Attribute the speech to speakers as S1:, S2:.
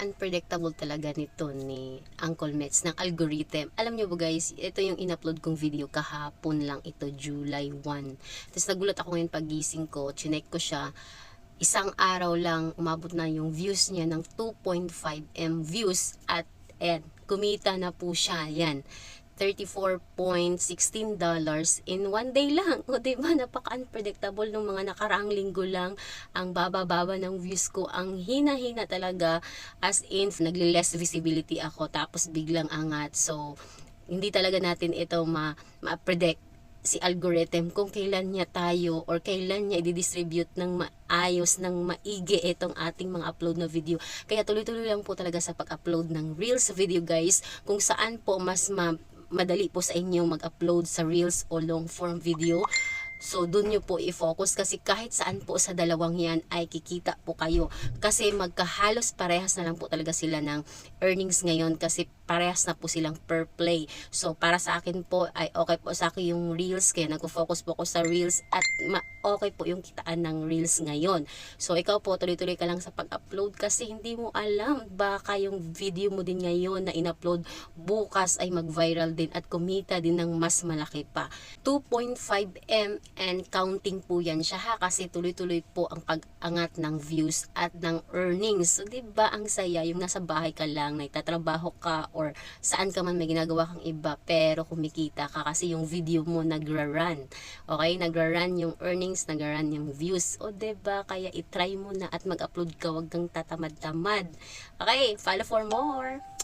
S1: napaka-unpredictable talaga nito ni Uncle Mets ng algorithm. Alam nyo ba guys, ito yung in-upload kong video kahapon lang ito, July 1. Tapos nagulat ako ngayon pagising ko, chinek ko siya, isang araw lang umabot na yung views niya ng 2.5M views at and kumita na po siya. Yan. $34.16 dollars in one day lang. O diba, napaka-unpredictable nung mga nakaraang linggo lang. Ang baba-baba ng views ko, ang hina-hina talaga. As in, nagli-less visibility ako, tapos biglang angat. So, hindi talaga natin ito ma- ma-predict si algorithm kung kailan niya tayo or kailan niya i-distribute ng maayos, ng maigi itong ating mga upload na video. Kaya tuloy-tuloy lang po talaga sa pag-upload ng Reels video guys, kung saan po mas ma- madali po sa inyo mag-upload sa Reels o long form video. So, dun nyo po i-focus kasi kahit saan po sa dalawang yan ay kikita po kayo. Kasi magkahalos parehas na lang po talaga sila ng earnings ngayon kasi parehas na po silang per play. So, para sa akin po ay okay po sa akin yung Reels kaya nagpo-focus po ako sa Reels at okay po yung kitaan ng Reels ngayon. So, ikaw po tuloy-tuloy ka lang sa pag-upload kasi hindi mo alam baka yung video mo din ngayon na in-upload bukas ay mag-viral din at kumita din ng mas malaki pa. 2.5M and counting po yan siya ha kasi tuloy-tuloy po ang pag-angat ng views at ng earnings. So, di ba ang saya yung nasa bahay ka lang, nagtatrabaho ka or saan ka man may ginagawa kang iba pero kumikita ka kasi yung video mo nagra-run. Okay? Nagra-run yung earnings, nagra-run yung views. O, di ba Kaya itry mo na at mag-upload ka, wag kang tatamad-tamad. Okay? Follow for more!